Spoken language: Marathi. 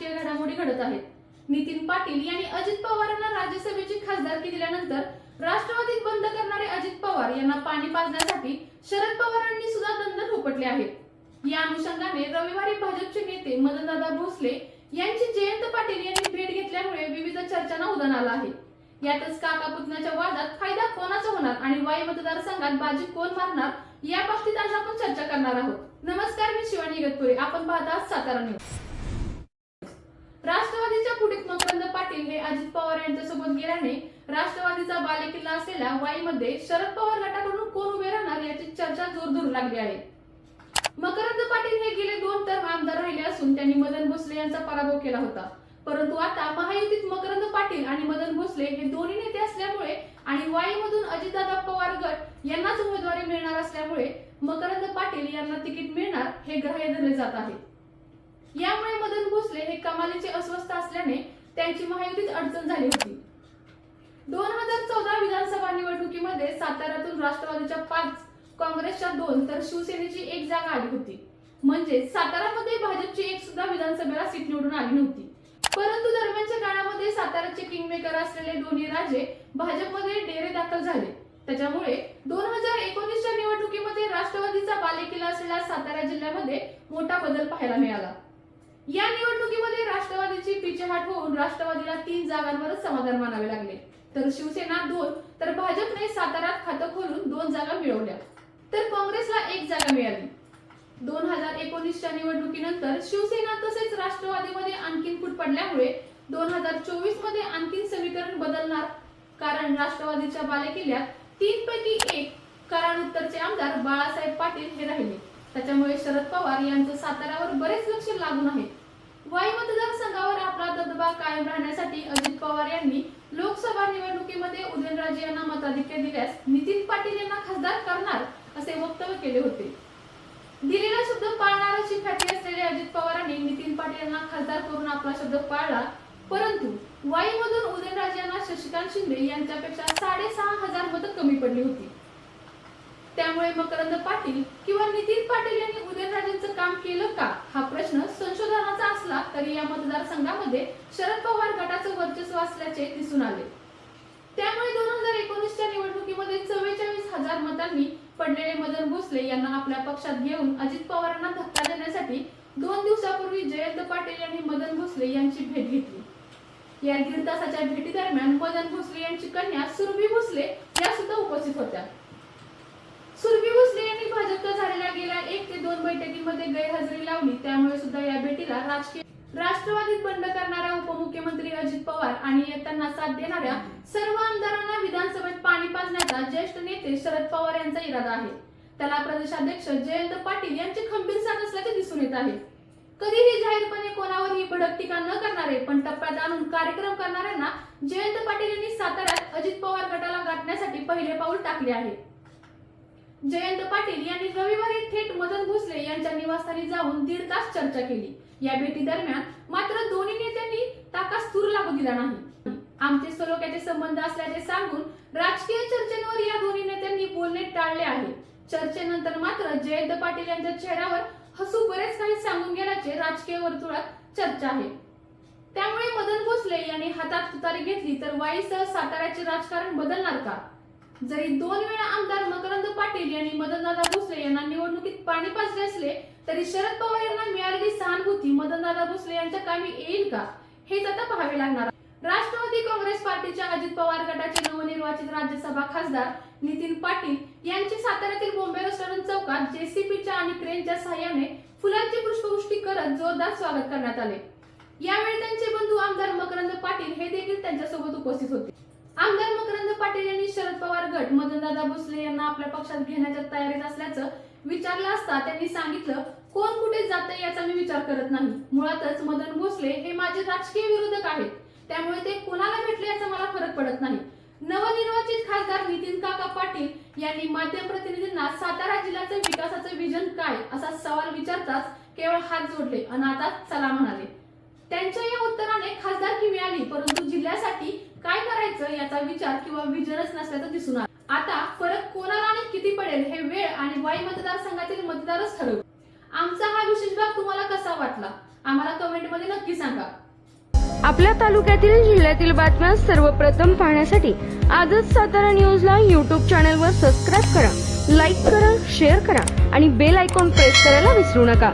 राजकीय घडामोडी घडत आहेत. नितीन पाटील यांनी अजित पवारांना राज्यसभेची खासदारकी दिल्यानंतर राष्ट्रवादीत बंद करणारे अजित पवार यांना पाणी पाजण्यासाठी शरद पवारांनी सुद्धा दंड थोपटले आहेत. या अनुषंगाने रविवारी भाजपचे नेते मदनदादा भोसले यांची जयंत पाटील यांनी भेट घेतल्यामुळे विविध चर्चांना उधाण आलं आहे. यातच काका पुतण्याच्या वादात फायदा कोणाचा होणार आणि वाई मतदारसंघात बाजी कोण मारणार या बाबतीत आज आपण चर्चा करणार आहोत. नमस्कार मी शिवानी गतपुरे आपण पाहता सातारा न्यूज. राष्ट्रवादीच्या कुटीत मकरंद पाटील हे अजित पवार यांच्यासोबत गेल्याने राष्ट्रवादीचा बालेकिल्ला असलेल्या वाईमध्ये शरद पवार गटाकडून कोण उभे राहणार याची चर्चा जोर धरू लागली आहे. मकरंद पाटील हे गेले दोन टर्म आमदार राहिले असून त्यांनी मदन भोसले यांचा पराभव केला होता. परंतु आता महायुतीत मकरंद पाटील आणि मदन भोसले हे दोन्ही नेते असल्यामुळे आणि वाईमधून अजितदादा पवार गट यांनाच उमेदवारी मिळणार असल्यामुळे मकरंद पाटील यांना तिकीट मिळणार हे ग्राह्य धरले जात आहे. यामुळे मदन भोसले हे कमालीचे अस्वस्थ असल्याने त्यांची महायुतीत अडचण झाली होती. दोन हजार चौदा विधानसभा निवडणुकीमध्ये साताऱ्यातून राष्ट्रवादीच्या पाच काँग्रेसच्या दोन तर शिवसेनेची एक जागा आली होती. म्हणजे सातारामध्ये भाजपची एक सुद्धा विधानसभेला सीट निवडून आली नव्हती. परंतु दरम्यानच्या काळामध्ये साताऱ्याचे किंगमेकर असलेले दोन्ही राजे भाजपमध्ये डेरे दाखल झाले. त्याच्यामुळे दोन हजार एकोणीसच्या निवडणुकीमध्ये राष्ट्रवादीचा बालेकिल्ला असलेल्या सातारा जिल्ह्यामध्ये मोठा बदल पाहायला मिळाला. या निवडणुकीमध्ये राष्ट्रवादीची पिछेहाट होऊन राष्ट्रवादीला तीन जागांवरच समाधान मानावे लागले. तर शिवसेना दोन तर भाजपने सातारात खातं खोलून दोन जागा मिळवल्या. तर काँग्रेसला एक जागा मिळाली. दोन हजार एकोणीसच्या निवडणुकीनंतर शिवसेना तसेच राष्ट्रवादीमध्ये आणखीन फूट पडल्यामुळे दोन हजार चोवीसमध्ये आणखीन समीकरण बदलणार. कारण राष्ट्रवादीच्या बालेकिल्ल्यात तीन पैकी एक कराड उत्तरचे आमदार बाळासाहेब पाटील हे राहिले. त्याच्यामुळे शरद पवार यांचं साताऱ्यावर बरेच लक्ष लागून आहे. वाई मतदारसंघावर आपला दबदबा कायम राहण्यासाठी अजित पवार यांनी लोकसभा निवडणुकीमध्ये उदयनराजे यांना मताधिक्य दिल्यास नितीन पाटील यांना खासदार करणार असे वक्तव्य केले होते. दिलेला शब्द पाळणाराची फॅक्टरी असलेले अजित पवारांनी नितीन पाटील यांना खासदार करून आपला शब्द पाळला परंतु वाईमधून उदयनराजे यांना शशिकांत शिंदे यांच्यापेक्षा साडेसहा हजार मतं कमी पडली होती. त्यामुळे मकरंद पाटील किंवा नितीन पाटील यांनी उदयनराजेंचं काम केलं का? हा प्रश्न संशोधनाचा असला तरी या मतदारसंघामध्ये शरद पवार गटाचं वर्चस्व असल्याचे दिसून आले. त्यामुळे दोन हजार एकोणीसच्या निवडणुकीमध्ये चव्वेचाळीस हजार मतांनी पडलेले मदन भोसले यांना आपल्या पक्षात घेऊन अजित पवारांना धक्का देण्यासाठी दोन दिवसापूर्वी जयंत पाटील यांनी मदन भोसले यांची भेट घेतली. या दीड तासाच्या भेटी दरम्यान मदन भोसले यांची कन्या सुरभी भोसले या सुद्धा उपस्थित होत्या सुरभी भोसले यांनी भाजपच्या झालेल्या गेल्या एक ते दोन बैठकीमध्ये गैरहजेरी लावली त्यामुळे सुद्धा या भेटीला राजकीय राष्ट्रवादीत बंड करणाऱ्या उपमुख्यमंत्री अजित पवार आणि त्यांना साथ देणाऱ्या सर्व आमदारांना विधानसभेत पाणी पाजण्याचा ज्येष्ठ नेते शरद पवार यांचा इरादा आहे. त्याला प्रदेशाध्यक्ष जयंत पाटील यांची खंबीर साथ असल्याचे दिसून येत आहे. कधीही जाहीरपणे कोणावरही भडक टीका न करणारे पण टप्प्यात आणून कार्यक्रम करणाऱ्यांना जयंत पाटील यांनी साताऱ्यात अजित पवार गटाला गाठण्यासाठी पहिले पाऊल टाकले आहे. जयंत पाटील यांनी रविवारी थेट मदन भोसले यांच्या निवासस्थानी जाऊन दीड तास चर्चा केली. या भेटी दरम्यान मात्र दोन्ही नेत्यांनी ताकास तूर लागू दिला नाही. आमचे सलोख्याचे संबंध असल्याचे सांगून राजकीय चर्चेवर या दोन्ही नेत्यांनी बोलणे टाळले आहे. चर्चेनंतर मात्र जयंत पाटील यांच्या चेहऱ्यावर हसू बरेच काही सांगून गेल्याचे राजकीय वर्तुळात चर्चा आहे. त्यामुळे मदन भोसले यांनी हातात तुतारी घेतली तर वाईसह साताऱ्याचे राजकारण बदलणार का? जरी दोन वेळा आमदार मकरंद पाटील यांनी मदनदादा भोसले यांना निवडणुकीत पाणी पाजले असले तरी शरद पवार यांना मिळालेली सहानुभूती मदनदादा भोसले यांच्या कामी येईल का? हेच आता पाहावे लागणार. राष्ट्रवादी काँग्रेस पार्टीच्या अजित पवार गटाचे नवनिर्वाचित राज्यसभा खासदार नितीन पाटील यांची साताऱ्यातील बॉम्बे रेस्टॉरंट चौकात जेसीबीच्या आणि क्रेनच्या सहाय्याने फुलांची पुष्पवृष्टी करत जोरदार स्वागत करण्यात आले. यावेळी त्यांचे बंधू आमदार मकरंद पाटील हे देखील त्यांच्यासोबत उपस्थित होते. आमदार मकरंद पाटील यांनी शरद पवार गट मदनदादा भोसले यांना आपल्या पक्षात घेण्याच्या तयारीत असल्याचं विचारलं असता त्यांनी सांगितलं कोण कुठे जाते याचा मी विचार करत नाही. मुळातच मदन भोसले हे माझे राजकीय विरोधक आहेत. त्यामुळे ते कोणाला भेटले याचा मला फरक पडत नाही. नवनिर्वाचित खासदार नितीन काका पाटील यांनी माध्यम प्रतिनिधींना सातारा जिल्ह्याचं विकासाचं विजन काय असा सवाल विचारताच केवळ हात जोडले आणि आता चला म्हणाले. त्यांच्या या उत्तराने खासदारकी मिळाली परंतु जिल्ह्यासाठी काय करायचं याचा विचार किंवा विजनच नसल्याचं दिसून आलं. आता फरक कोणाला आणि किती पडेल हे वेळ आणि वाई मतदारसंघातील मतदारच ठरवू. आमचा हा विशेष भाग तुम्हाला कसा वाटला? आम्हाला कमेंटमध्ये नक्की सांगा. आपल्या तालुक्यातील जिल्ह्यातील बातम्या सर्वप्रथम पाहण्यासाठी आजच सातारा न्यूजला यूट्यूब चॅनलवर सबस्क्राईब करा लाईक करा शेअर करा आणि बेल आयकॉन प्रेस करायला विसरू नका.